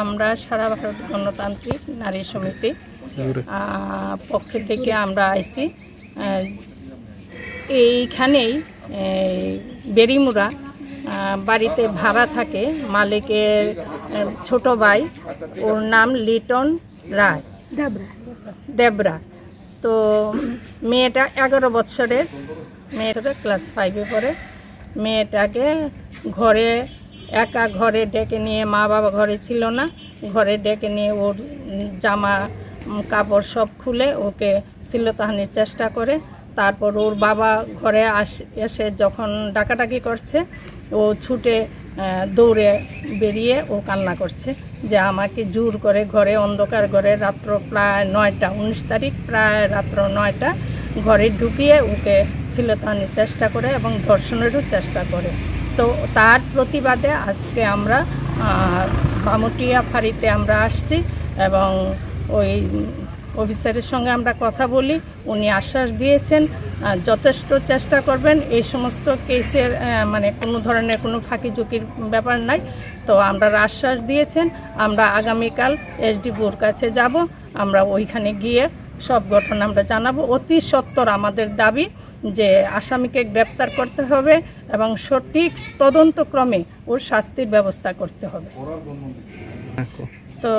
আমরা সারা ভারত গণতান্ত্রিক নারী সমিতি পক্ষ থেকে আমরা আইছি। এইখানেই এই, বেরিমুরা বাড়িতে ভাড়া থাকে মালিকের ছোট ভাই ওর নাম লিটন রায়। দেবরা। তো মেয়েটা এগারো বৎসরের মেয়েটা ক্লাস ফাইভে পড়ে। মেয়েটাকে ঘরে একা ঘরে ডেকে নিয়ে মা বাবা ঘরে ছিল না। ঘরে ডেকে নিয়ে ওর জামা কাপড় সব খুলে ওকে শিলতাহানির চেষ্টা করে। তারপর ওর বাবা ঘরে আস, এসে যখন ডাকাডাকি করছে, ও ছুটে দৌড়ে বেরিয়ে ও কান্না করছে যে আমাকে জোর করে ঘরে অন্ধকার ঘরে রাত্র প্রায় নয়টা, উনিশ তারিখ প্রায় রাত্র নয়টা ঘরে ঢুকিয়ে ওকে শিলতাহানির চেষ্টা করে এবং ধর্ষণেরও চেষ্টা করে। তো তার প্রতিবাদে আজকে আমরা আহ, ভামুটিয়া ফাঁড়িতে আমরা আসছি এবং ওই অফিসারের সঙ্গে আমরা কথা বলি উনি আশ্বাস দিয়েছেন যথেষ্ট চেষ্টা করবেন এই সমস্ত কেসের মানে কোনো ধরনের কোনো ফাঁকি ঝুঁকির ব্যাপার নাই। তো আমরা আশ্বাস দিয়েছেন আমরা আগামীকাল এসডিপুর কাছে যাব আমরা ওইখানে গিয়ে সব ঘটনা আমরা জানাব। অতি সত্বর আমাদের দাবি যে আসামিকে গ্রেপ্তার করতে হবে এবং সঠিক তদন্তক্রমে ওর শাস্তির ব্যবস্থা করতে হবে। তো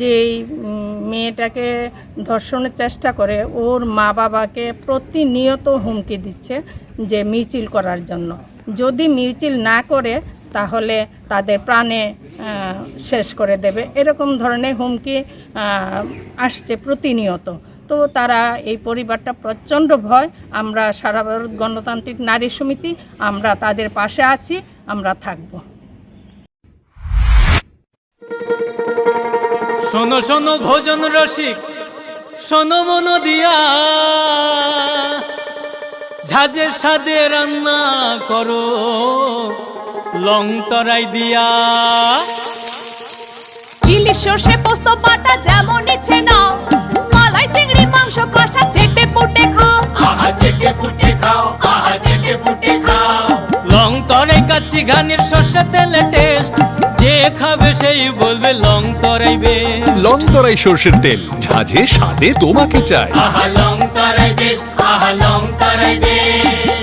যেই মেয়েটাকে ধর্ষণের চেষ্টা করে, ওর মা বাবাকে প্রতিনিয়ত হুমকি দিচ্ছে যে মিছিল করার জন্য। যদি মিছিল না করে, তাহলে তাদের প্রাণে শেষ করে দেবে। এরকম ধরনের হুমকি আসছে প্রতিনিয়ত। তারা এই পরিবারটা প্রচণ্ড ভয়। আমরা সারা ভারত গণতান্ত্রিক নারী সমিতি আমরা তাদের পাশে আছি আমরা থাকব। শোনো শোনো ভোজন রসিক শোনো মন দিয়া। ঝাঁঝের সাদে রান্না করো লং তরাই দিয়া। ইলিশ সর্ষে পোস্ত বাটা খাও আহা চেটে পুটে খাও। লং তরাই কাচ্চি ঘানির সর্ষে তেলে টেস্ট যে খাবে সেই বলবে লং তরাই বেস্ট লং তরাই সর্ষের তেল ঝাঁঝে স্বাদে তোমাকে চাই। আহা লং তরাই বেস্ট আহা লং তরাই বেস্ট